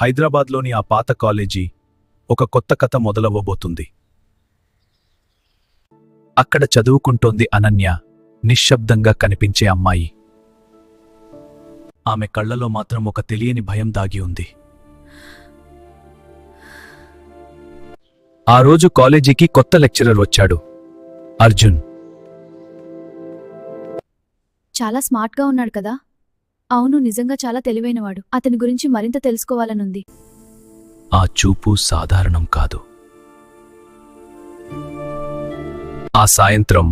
హైదరాబాద్లోని ఆ పాత కాలేజీ ఒక కొత్త కథ మొదలవ్వబోతుంది. అక్కడ చదువుకుంటోంది అనన్య నిశ్శబ్దంగా కనిపించే అమ్మాయి. ఆమె కళ్ళలో మాత్రం ఒక తెలియని భయం దాగి ఉంది. ఆ రోజు కాలేజీకి కొత్త లెక్చరర్ వచ్చాడు అర్జున్. చాలా స్మార్ట్గా ఉన్నాడు కదా? అవును నిజంగా చాలా తెలివైనవాడు. అతని గురించి మరింత తెలుసుకోవాలనుంది. ఆ చూపు సాధారణం కాదు. ఆ సాయంత్రం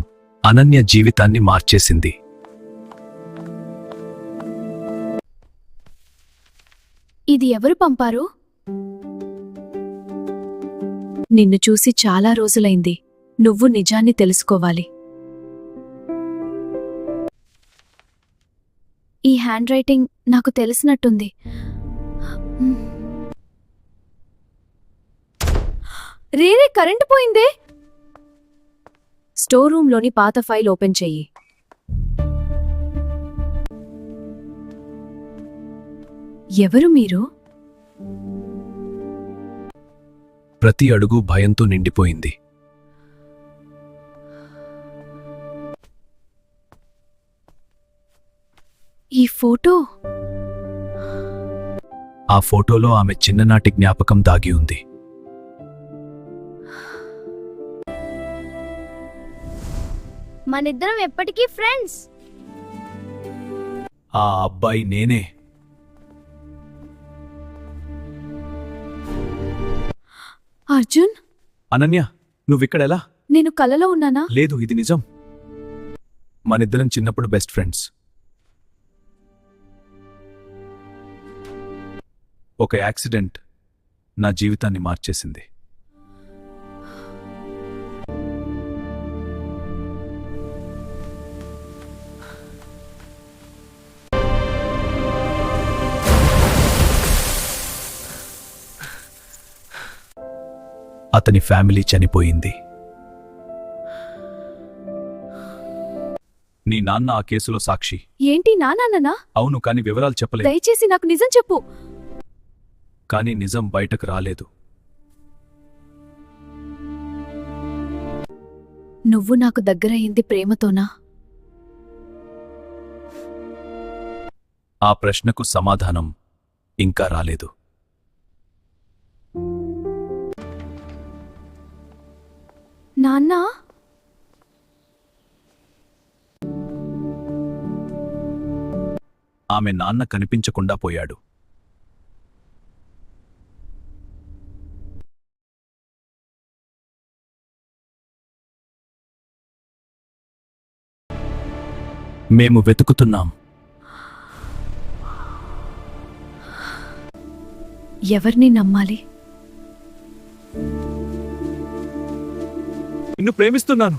అనన్య జీవితాన్ని మార్చేసింది. ఇది ఎవరు పంపారు? నిన్ను చూసి చాలా రోజులైంది. నువ్వు నిజాన్ని తెలుసుకోవాలి. ఈ హ్యాండ్ రైటింగ్ నాకు తెలిసినట్టుంది. రేరే కరెంటు పోయిందే? స్టోర్ రూమ్లోని పాత ఫైల్ ఓపెన్ చెయ్యి. ఎవరు మీరు? ప్రతి అడుగు భయంతో నిండిపోయింది. ఈ ఫోటో? ఆ ఫోటోలో ఆమె చిన్ననాటి జ్ఞాపకం దాగి ఉంది. మనిద్దరం ఎప్పటికీ ఫ్రెండ్స్. ఆ అబ్బాయి నేనే. అర్జున్? అనన్య నువ్విక్కడెలా? నేను కలలో ఉన్నానా? లేదు ఇది నిజం. మనిద్దరం చిన్నప్పుడు బెస్ట్ ఫ్రెండ్స్. ఒక యాక్సిడెంట్ నా జీవితాన్ని మార్చేసింది. అతని ఫ్యామిలీ చనిపోయింది. నీ నాన్న ఆ కేసులో సాక్షి. ఏంటి నానాన్ననా అవును కాని వివరాలు చెప్పలేదు దయచేసి నాకు నిజం చెప్పు. కానీ నిజం బయటకు రాలేదు. నువ్వు నాకు దగ్గరయింది ప్రేమతోనా? ఆ ప్రశ్నకు సమాధానం ఇంకా రాలేదు. నాన్నా? ఆమె నాన్న కనిపించకుండా పోయాడు. మేము వెతుకుతున్నాం. ఎవరిని నమ్మాలి? నిన్ను ప్రేమిస్తున్నాను.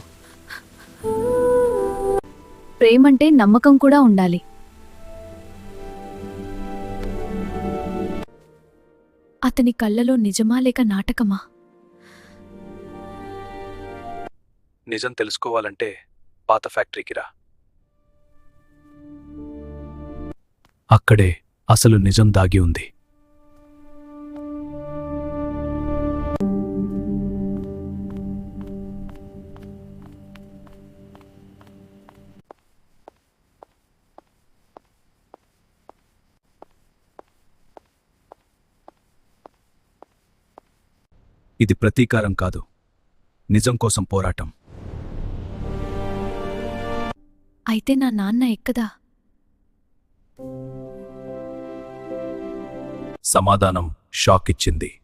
ప్రేమంటే నమ్మకం కూడా ఉండాలి. అతని కళ్ళలో నిజమా లేక నాటకమా? నిజం తెలుసుకోవాలంటే పాత ఫ్యాక్టరీకి రా. అక్కడే అసలు నిజం దాగి ఉంది. ఇది ప్రతీకారం కాదు. నిజం కోసం పోరాటం. అయితే నా నాన్న ఎక్కదా సమాధానం షాక్ ఇచ్చింది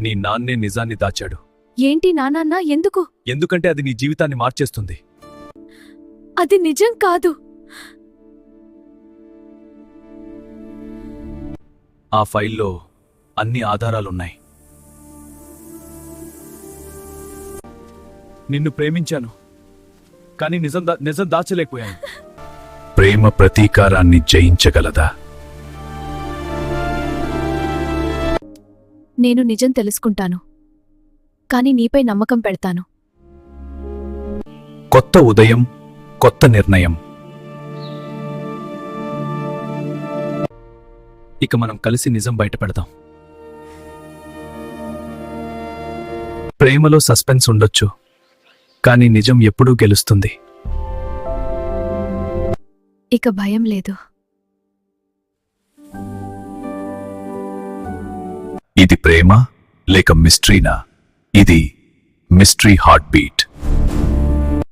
నీ నాన్నే నిజాన్ని దాచాడు. ఏంటి నానాన్న ఎందుకు? ఎందుకంటే అది నీ జీవితాన్ని మార్చేస్తుంది. అది నిజం కాదు. ఆ ఫైల్లో అన్ని ఆధారాలున్నాయి. నిన్ను ప్రేమించాను. కానీ నిజం నిజం దాచలేకపోయాను. ప్రేమ ప్రతీకారాన్ని జయించగలదా? నేను నిజం తెలుసుకుంటాను. కాని నీపై నమ్మకం పెడతాను. కొత్త ఉదయం కొత్త నిర్ణయం. ఇక మనం కలిసి నిజం బయట పెడదాం ప్రేమలో సస్పెన్స్ ఉండొచ్చు కానీ నిజం ఎప్పుడూ గెలుస్తుంది. ఇక భయం లేదు. ఇది ప్రేమ లేక మిస్ట్రీనా? ఇది మిస్ట్రీ హార్ట్ బీట్.